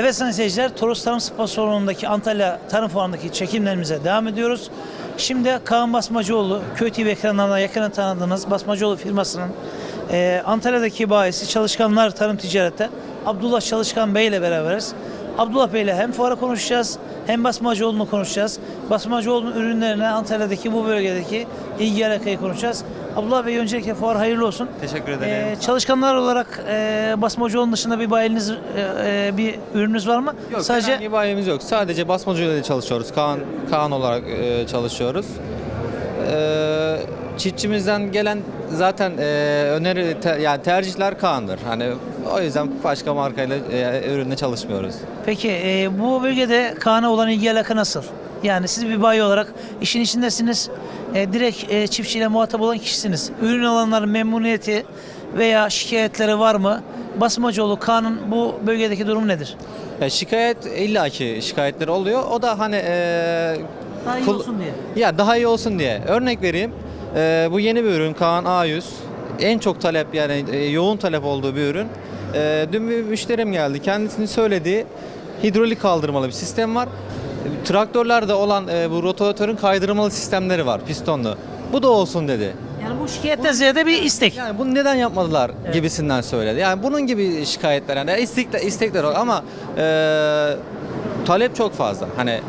Evet sayın seyirciler, Toros Tarım Spor Salonu'ndaki Antalya Tarım Fuarı'ndaki çekimlerimize devam ediyoruz. Şimdi Kaan Basmacıoğlu, Köy TV ekranlarına yakinen tanıdığınız Basmacıoğlu firmasının e, Antalya'daki bayisi Çalışkanlar Tarım Ticaret'te Abdullah Çalışkan Bey ile beraberiz. Abdullah Bey ile hem fuara konuşacağız hem Basmacıoğlu'nu konuşacağız. Basmacıoğlu'nun ürünlerine Antalya'daki bu bölgedeki ilgi alakayı konuşacağız. Abdullah Bey öncelikle fuar hayırlı olsun. Teşekkür ederim. Ee, çalışkanlar olarak e, Basmacıoğlu'nun dışında bir bayiliniz, e, e, bir ürününüz var mı? Yok, Sadece bir bayimiz yok. Sadece basmacıyla ile çalışıyoruz. Kaan, Kaan olarak e, çalışıyoruz. E, çiftçimizden gelen zaten e, öneri te- yani tercihler Kaan'dır. Hani o yüzden başka markayla e, ürünle çalışmıyoruz. peki e, bu bölgede Kaan'a olan ilgi alaka nasıl? Yani siz bir bayi olarak işin içindesiniz. E, direkt e, çiftçiyle muhatap olan kişisiniz. Ürün alanların memnuniyeti veya şikayetleri var mı? Basmacıoğlu Kaan'ın bu bölgedeki durumu nedir? Ya şikayet illaki şikayetleri oluyor. O da hani e, Daha iyi olsun diye. Ya daha iyi olsun diye. Örnek vereyim. E, bu yeni bir ürün Kaan A100. En çok talep yani e, yoğun talep olduğu bir ürün. E, dün bir müşterim geldi. Kendisinin söylediği hidrolik kaldırmalı bir sistem var. Traktörlerde olan e, bu rotavatörün kaydırmalı sistemleri var pistonlu. Bu da olsun dedi. Yani bu şikayetten ziyade bir istek. Yani bunu neden yapmadılar gibisinden söyledi. Yani bunun gibi şikayetler yani istekler, istekler var ama e, talep çok fazla. Hani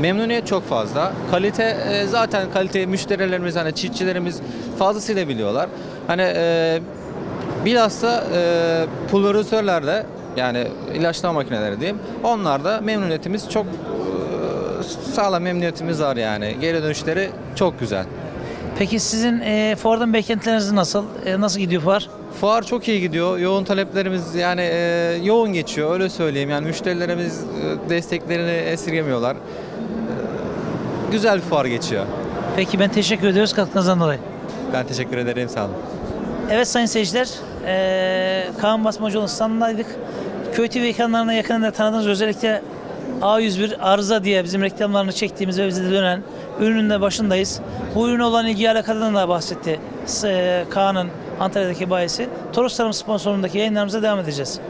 memnuniyet çok fazla. Kalite e, zaten kaliteyi müşterilerimiz hani çiftçilerimiz fazlasıyla biliyorlar. Hani e, bilhassa e, pulverizörlerde yani ilaçlama makineleri diyeyim. Onlarda memnuniyetimiz çok sağlam memnuniyetimiz var yani. Geri dönüşleri çok güzel. Peki sizin e, fuardan beklentileriniz nasıl? E, nasıl gidiyor fuar? Fuar çok iyi gidiyor. Yoğun taleplerimiz yani e, yoğun geçiyor öyle söyleyeyim. Yani müşterilerimiz e, desteklerini esirgemiyorlar. E, güzel bir fuar geçiyor. Peki ben teşekkür ediyoruz katkınızdan dolayı. Ben teşekkür ederim sağ olun. Evet sayın seyirciler, eee Kaan Basmacıoğlu standındaydık. Köy TV ekranlarına yakından tanıdığınız özellikle A101 Arıza diye bizim reklamlarını çektiğimiz ve bize dönen ürünün de başındayız. Bu ürüne olan ilgi alakadan da bahsetti eee, Kaan'ın Antalya'daki bayisi. Toros Tarım sponsorundaki yayınlarımıza devam edeceğiz.